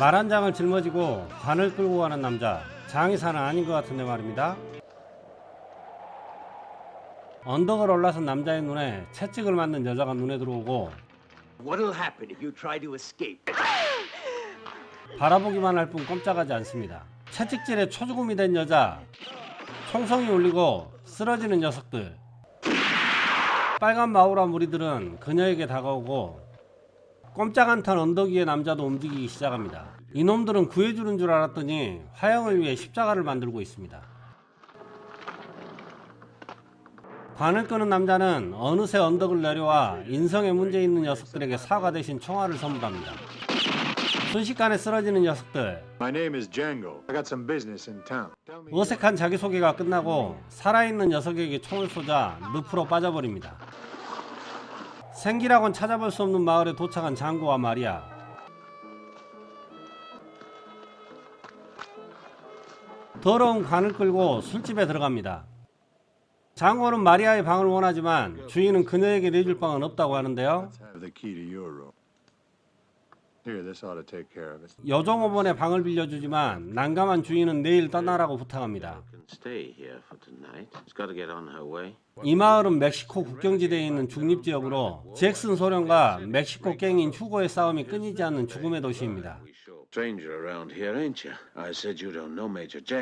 말 한 장을 짊어지고 관을 끌고 가는 남자 장의사는 아닌 것 같은데 말입니다. 언덕을 올라선 남자의 눈에 채찍을 맞는 여자가 눈에 들어오고 What'll happen if you try to escape? 바라보기만 할 뿐 꼼짝하지 않습니다. 채찍질에 초죽음이 된 여자, 총성이 울리고 쓰러지는 녀석들. 빨간 마우라 무리들은 그녀에게 다가오고 꼼짝 않던 언덕 위의 남자도 움직이기 시작합니다. 이놈들은 구해주는 줄 알았더니 화형을 위해 십자가를 만들고 있습니다. 관을 끄는 남자는 어느새 언덕을 내려와 인성에 문제 있는 녀석들에게 사과 대신 총알을 선물합니다. 순식간에 쓰러지는 녀석들. 어색한 자기소개가 끝나고 살아있는 녀석에게 총을 쏘자 늪으로 빠져버립니다. 생기라곤 찾아볼 수 없는 마을에 도착한 장고와 마리아 더러운 관을 끌고 술집에 들어갑니다. 장고는 마리아의 방을 원하지만 주인은 그녀에게 내줄 방은 없다고 하는데요. 여종업원의 방을 빌려주지만 난감한 주인은 내일 떠나라고 부탁합니다. 이 마을은 멕시코 국경지대에 있는 중립지역으로 잭슨 소련과 멕시코 갱인 휴고의 싸움이 끊이지 않는 죽음의 도시입니다.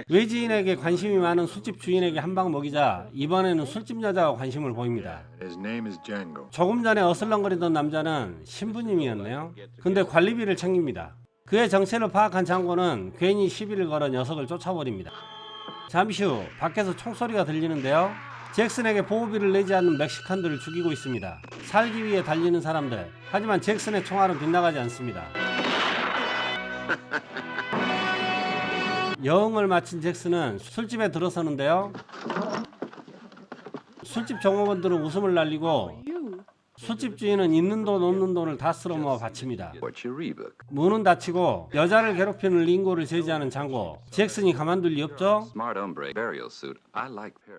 외지인에게 관심이 많은 술집 주인에게 한 방 먹이자 이번에는 술집 여자가 관심을 보입니다. 조금 전에 어슬렁거리던 남자는 신부님이었네요. 근데 관리비를 챙깁니다. 그의 정체를 파악한 장고는 괜히 시비를 걸어 녀석을 쫓아버립니다. 잠시 후 밖에서 총소리가 들리는데요. 잭슨에게 보호비를 내지 않는 멕시칸들을 죽이고 있습니다. 살기 위해 달리는 사람들. 하지만 잭슨의 총알은 빗나가지 않습니다. 여흥을 마친 잭슨은 술집에 들어서는데요. 술집 종업원들은 웃음을 날리고 술집 주인은 있는 돈 없는 돈을 다 쓸어모아 바칩니다. 문은 닫히고 여자를 괴롭히는 링고를 제지하는 장고. 잭슨이 가만둘 리 없죠.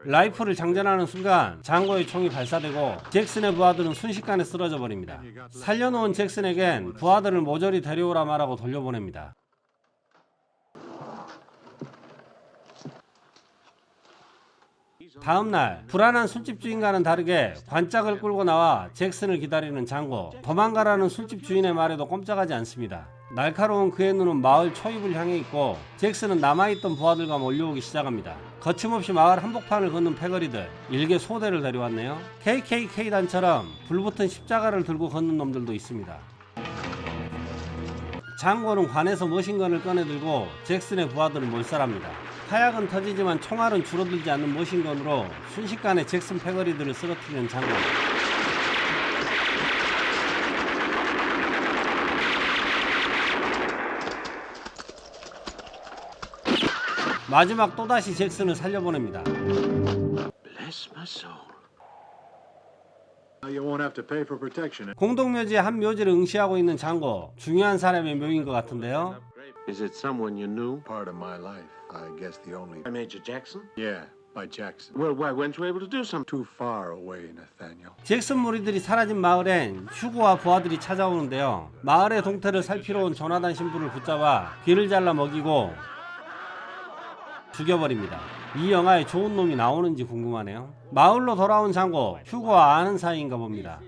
라이프를 장전하는 순간 장고의 총이 발사되고 잭슨의 부하들은 순식간에 쓰러져 버립니다. 살려놓은 잭슨에겐 부하들을 모조리 데려오라 말하고 돌려보냅니다. 다음 날 불안한 술집 주인과는 다르게 관짝을 끌고 나와 잭슨을 기다리는 장고. 도망가라는 술집 주인의 말에도 꼼짝하지 않습니다. 날카로운 그의 눈은 마을 초입을 향해 있고 잭슨은 남아있던 부하들과 몰려오기 시작합니다. 거침없이 마을 한복판을 걷는 패거리들 일개 소대를 데려왔네요. KKK 단처럼 불붙은 십자가를 들고 걷는 놈들도 있습니다. 장고는 관에서 머신건을 꺼내들고 잭슨의 부하들을 몰살합니다. 타약은 터지지만 총알은 줄어들지 않는 머신건으로 순식간에 잭슨 패거리들을 쓰러뜨리는 장고. 마지막 또다시 잭슨을 살려보냅니다. Bless my soul. Now you won't have to pay for protection. 공동묘지의 한 묘지를 응시하고 있는 장고. 중요한 사람의 묘인 것 같은데요. Is it someone you knew? Part of my life. I guess the only. Major Jackson? Yeah, by Jackson. Well, why weren't you able to do something? Too far away, Nathaniel. 잭슨 무리들이 사라진 마을엔 휴고와 부하들이 찾아오는데요. 마을의 동태를 살피러 온 조나단 신부를 붙잡아 귀를 잘라 먹이고 죽여버립니다. 이 영화에 좋은 놈이 나오는지 궁금하네요. 마을로 돌아온 장고 휴고와 아는 사이인가 봅니다.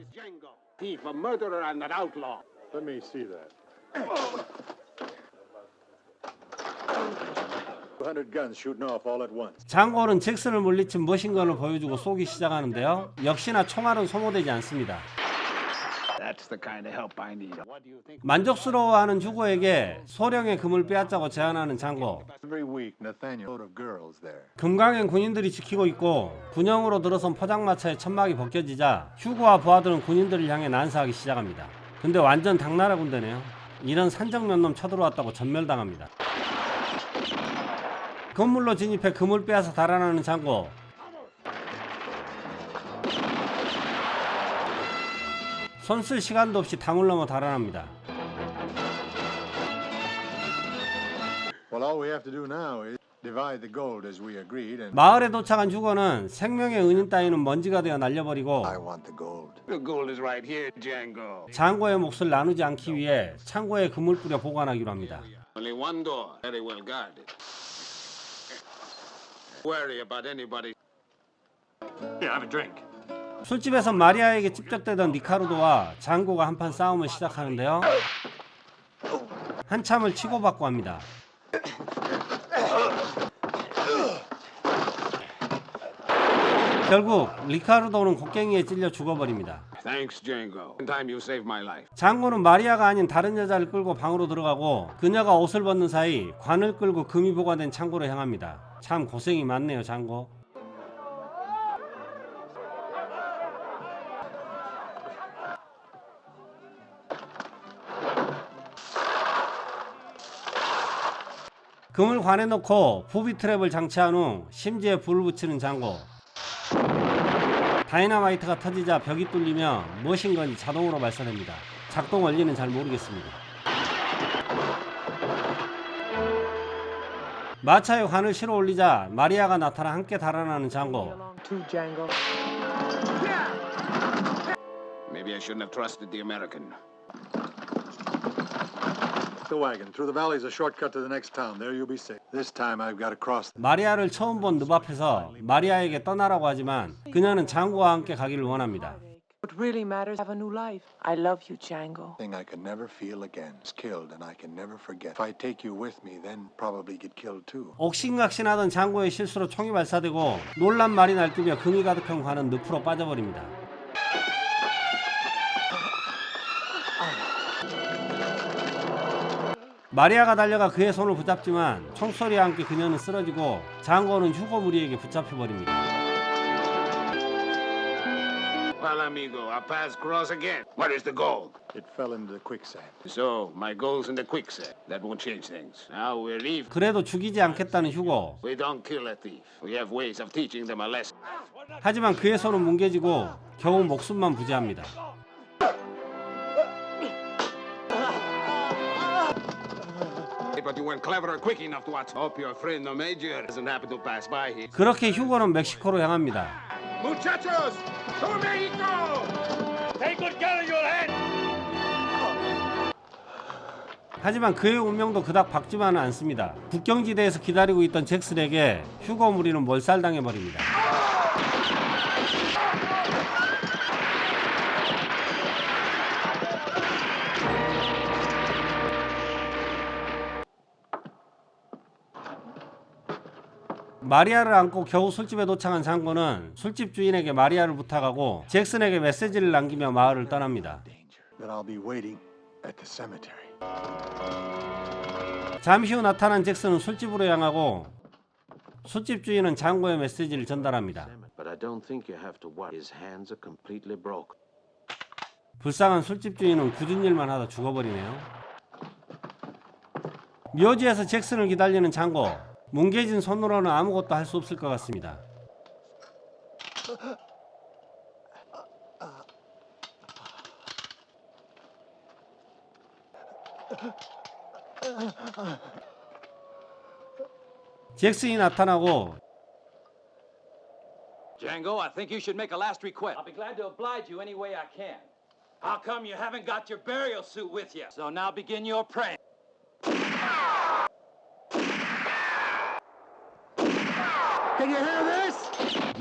Let me see that. 장고는 잭슨을 물리친 머신건을 보여주고 쏘기 시작하는데요. 역시나 총알은 소모되지 않습니다. That's the kind of help I need. What do you think? 만족스러워하는 휴고에게 소령의 금을 빼앗자고 제안하는 장고. 금강엔 군인들이 지키고 있고 군영으로 들어선 포장마차의 천막이 벗겨지자 휴고와 부하들은 군인들을 향해 난사하기 시작합니다. 근데 완전 당나라 군대네요. 이런 산적몇 놈 쳐들어왔다고 전멸당합니다. 건물로 진입해 금을 빼앗아 달아나는 장고. 손 쓸 시간도 없이 담을 넘어 달아납니다. Well, all we have to do now is divide the gold as we agreed, and 마을에 도착한 휴거는 생명의 은인 따위는 먼지가 되어 날려버리고 I want the gold. The gold is right here, Django. 장고의 몫을 나누지 않기 위해 창고에 금을 뿌려 보관하기로 합니다. Worry about anybody. Here, have a drink. 술집에서 마리아에게 찝적대던 리카르도와 장고가 한판 싸움을 시작하는데요. 한참을 치고받고 합니다. 결국 리카르도는 곡괭이에 찔려 죽어버립니다. Thanks, Django. In time you saved my life. 장고는 마리아가 아닌 다른 여자를 끌고 방으로 들어가고 그녀가 옷을 벗는 사이 관을 끌고 금이 보관된 창고로 향합니다. 참 고생이 많네요, 장고. 금을 관에 넣고 부비 트랩을 장치한 후 심지에 불을 붙이는 장고. 다이나마이트가 터지자 벽이 뚫리며 건지 자동으로 발사됩니다. 작동 원리는 잘 모르겠습니다. 마차에 관을 실어 올리자 마리아가 나타나 함께 달아나는 장고. Maybe I shouldn't have trusted the American. The wagon. Through the valley's a shortcut to the next town. There you'll be safe. This time I've got to cross. 마리아를 처음 본 늪앞에서 마리아에게 떠나라고 하지만 그녀는 장고와 함께 가기를 원합니다. What really matters have a new life. I love you, Django. Thing I can never feel again. It's killed and I can never forget. If I take you with me, then probably get killed too. 옥신각신하던 장고의 실수로 총이 발사되고 놀란 말이 날뛰며 금이 가득한 관은 늪으로 빠져버립니다. 마리아가 달려가 그의 손을 붙잡지만 총소리와 함께 그녀는 쓰러지고 장고는 휴고 무리에게 붙잡혀 버립니다. Well, amigo, our paths cross again. Where is the gold? It fell into the quicksand. So, my goal's in the quicksand. That won't change things. Now we're even. 그래도 죽이지 않겠다는 휴고. We don't kill a thief. We have ways of teaching them a lesson. 하지만 그의 손은 뭉개지고 겨우 목숨만 부재합니다. But you weren't clever or quick enough to watch. Hope your friend the major doesn't happen to pass by here. 그렇게 휴고는 멕시코로 향합니다. Muchachos, to Mexico! Take good care of your head! 하지만 그의 운명도 그닥 밝지만은 않습니다. 국경지대에서 기다리고 있던 잭슨에게 휴고 무리는 몰살당해 버립니다. 마리아를 안고 겨우 술집에 도착한 장고는 술집 주인에게 마리아를 부탁하고 잭슨에게 메시지를 남기며 마을을 떠납니다. 잠시 후 나타난 잭슨은 술집으로 향하고 술집 주인은 장고의 메시지를 전달합니다. 불쌍한 술집 주인은 굳은 일만 하다 죽어버리네요. 묘지에서 잭슨을 기다리는 장고. 뭉개진 손으로는 아무것도 할 수 없을 것 같습니다. 잭슨이 나타나고 Django, I think you should make a last request. I'll be glad to oblige you any way I can. How come you haven't got your burial suit with you? So now begin your praying.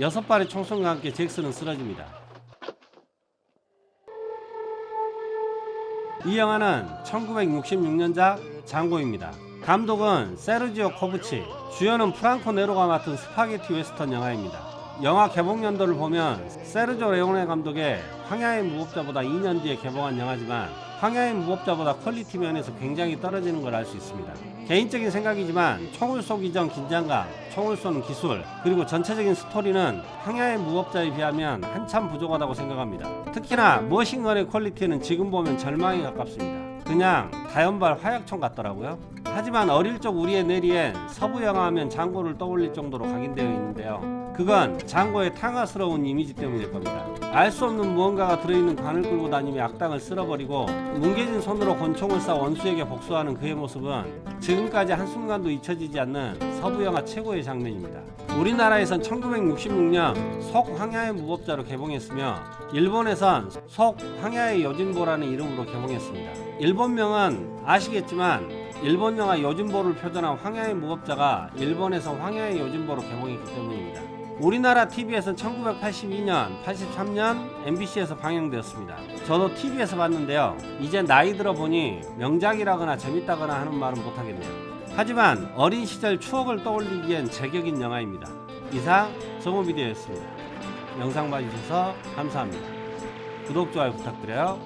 여섯 발의 총성과 함께 잭슨은 쓰러집니다. 이 영화는 1966년작 장고입니다. 감독은 세르지오 코브치, 주연은 프랑코 네로가 맡은 스파게티 웨스턴 영화입니다. 영화 개봉 연도를 보면 세르조 레오네 감독의 황야의 무법자보다 2년 뒤에 개봉한 영화지만 황야의 무법자보다 퀄리티 면에서 굉장히 떨어지는 걸 알 수 있습니다. 개인적인 생각이지만 총을 쏘기 전 긴장감, 총을 쏘는 기술, 그리고 전체적인 스토리는 황야의 무법자에 비하면 한참 부족하다고 생각합니다. 특히나 머신건의 퀄리티는 지금 보면 절망에 가깝습니다. 그냥 다연발 화약총 같더라고요. 하지만 어릴 적 우리의 뇌리엔 서부 영화 하면 장고를 떠올릴 정도로 각인되어 있는데요. 그건 장고의 탕화스러운 이미지 때문일 겁니다. 알 수 없는 무언가가 들어있는 관을 끌고 다니며 악당을 쓸어버리고 뭉개진 손으로 권총을 쏴 원수에게 복수하는 그의 모습은 지금까지 한순간도 잊혀지지 않는 서부 영화 최고의 장면입니다. 우리나라에선 1966년 속 황야의 무법자로 개봉했으며 일본에선 속 황야의 여진보라는 이름으로 개봉했습니다. 일본명은 아시겠지만 일본 영화 요즘보를 표준한 황야의 무법자가 일본에서 황야의 요즘보로 개봉했기 때문입니다. 우리나라 TV에서는 1982년, 83년 MBC에서 방영되었습니다. 저도 TV에서 봤는데요. 이제 나이 들어 보니 명작이라거나 재밌다거나 하는 말은 못하겠네요. 하지만 어린 시절 추억을 떠올리기엔 제격인 영화입니다. 이상 정호비디오였습니다. 영상 봐주셔서 감사합니다. 구독, 좋아요 부탁드려요.